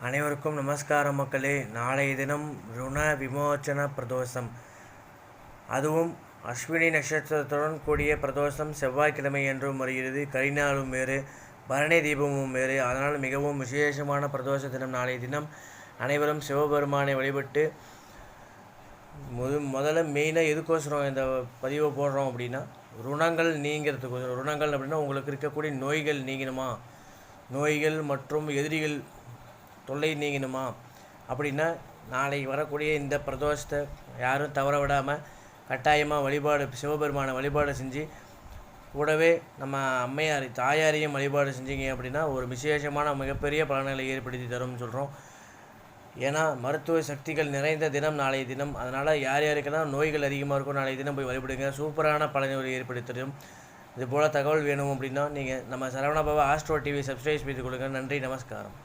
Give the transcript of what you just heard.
அனைவருக்கும் நமஸ்காரம் மக்களே. நாளைய தினம் ருண விமோச்சன பிரதோஷம். அதுவும் அஸ்வினி நட்சத்திரத்துடன் கூடிய பிரதோஷம். செவ்வாய்க்கிழமை என்றும் வருகிறது கரிநாளும் வேறு பரணி தீபமும் வேறு. அதனால் மிகவும் விசேஷமான பிரதோஷ தினம் நாளைய தினம். அனைவரும் சிவபெருமானை வழிபட்டு முது முதல்ல மெயினாக எதுக்கோசரம் இந்த பதிவை போடுறோம் அப்படின்னா ருணங்கள் நீங்கிறதுக்கோசரம். ருணங்கள் அப்படின்னா உங்களுக்கு இருக்கக்கூடிய நோய்கள் நீங்கணுமா? நோய்கள் மற்றும் எதிரிகள் தொல்லை நீங்கணுமா அப்படின்னா நாளை வரக்கூடிய இந்த பிரதோஷத்தை யாரும் தவற விடாமல் கட்டாயமாக வழிபாடு சிவபெருமானை வழிபாடு செஞ்சு கூடவே நம்ம அம்மையார் தாயாரையும் வழிபாடு செஞ்சீங்க அப்படின்னா ஒரு விசேஷமான மிகப்பெரிய பலன்களை ஏற்படுத்தி தரும்னு சொல்கிறோம் ஏன்னா மருத்துவ சக்திகள் நிறைந்த தினம் நாளைய தினம். அதனால் யார் யாருக்கெல்லாம் நோய்கள் அதிகமாக இருக்கும் நாளைய தினம் போய் வழிபடுங்க. சூப்பரான பலன்களை ஏற்படுத்தி தரும் இது போல் தகவல் வேணும் அப்படின்னா நீங்கள் நம்ம சரவணபாபா ஆஸ்ட்ரோ டிவி சப்ஸ்கிரைப் செய்து கொடுங்க நன்றி நமஸ்காரம்.